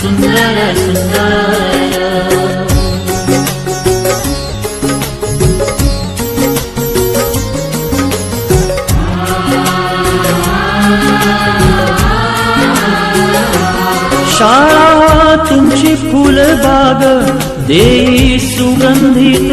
सुंदर सुंदर शाळा तुमची फुलबाग देई सुगंधित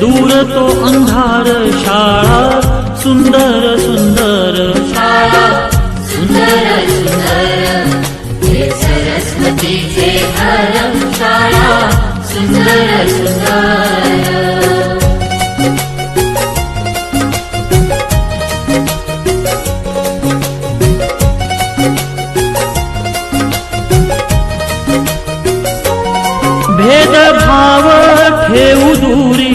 दूर तो अंधार शाळा सुंदर सुंदर शाळा सुंदर सुंदर सरस्वतीचे शाळा सुंदर सुंदर। भेदभाव ठेवू दूरी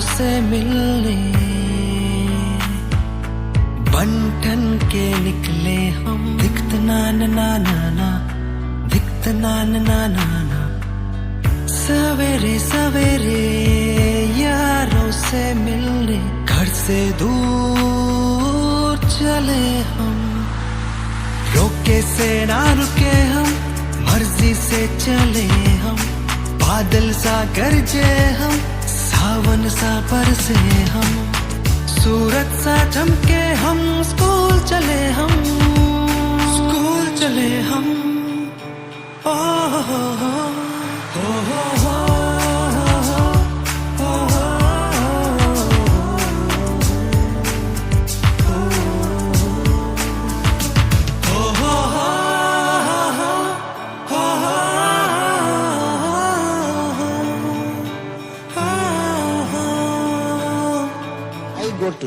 से मिलने। बंठन के निकले हम। दिखत नान ना ना दिखत नान ना ना सवेरे सवेरे यारों से मिलने। घर से दूर चले हम। रोके से ना रुके हम। मर्ज़ी से चले हम। बादल सा गरजे हम। सावन सा पर से हम सूरत सा चमके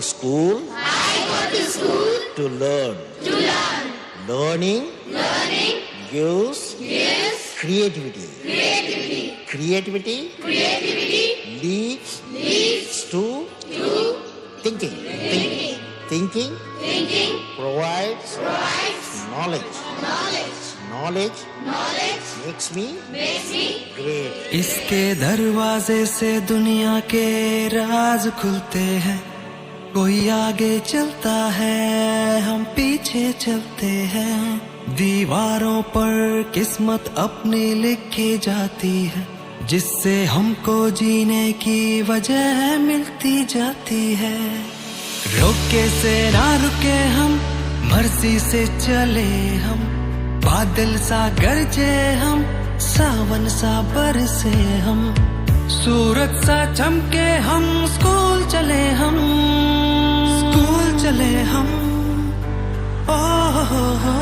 school. I go to school. To learn. To learn. Learning. Learning. Gives. Gives. Creativity. Creativity. Creativity. Creativity. Leads. Leads. To. To. Thinking. Thinking. Thinking. Thinking. Provides. Provides. Knowledge. Knowledge. इसके दरवाजे से दुनिया के राज खुलते हैं कोई आगे चलता है, हम पीछे चलते हैं। दीवारों पर किस्मत अपनी लिखी जाती है, जिससे हमको जीने की वजह मिलती जाती है। रोके से ना रुके हम मर्ज़ी से चले हम, बादल सा गरजे हम, सावन सा बरसे हम, सूरज सा चमके हम, स्कूल चले चले हम ओ हो हो हो